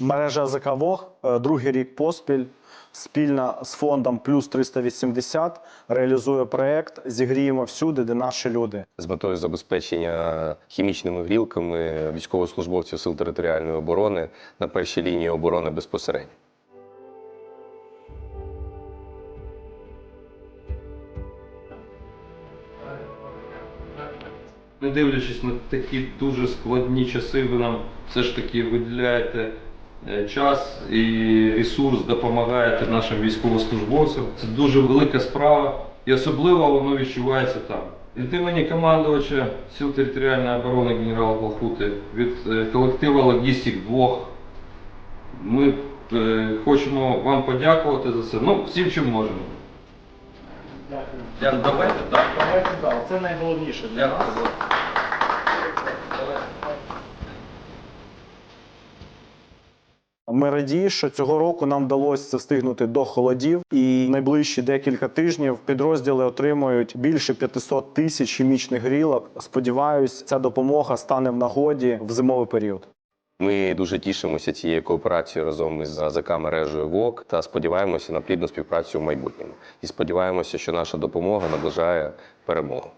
Мережа АЗК ВОГ е, другий рік поспіль спільно з фондом Плюс 380 реалізує проект Зігріємо всюди, де наші люди. з метою забезпечення хімічними грілками військовослужбовців сил територіальної оборони на першій лінії оборони безпосередньо. Не дивлячись на такі дуже складні часи, ви нам все ж таки виділяєте час і ресурс, допомагаєте нашим військовослужбовцям. Це дуже велика справа і особливо воно відчувається там. Від імені командувача Сил територіальної оборони генерала Балхути, від е, колективу логістик двох. Ми е, хочемо вам подякувати за це. Ну, всім чим можемо. Дякую. Давайте так. Давайте далі. Це найголовніше для нас. Ми раді, що цього року нам вдалося встигнути до холодів, і найближчі декілька тижнів підрозділи отримують більше 500 тисяч хімічних грілок. Сподіваюсь, ця допомога стане в нагоді в зимовий період. Ми дуже тішимося цією кооперацією разом із АЗК мережею ВОК та сподіваємося на плідну співпрацю в майбутньому. І сподіваємося, що наша допомога наближає перемогу.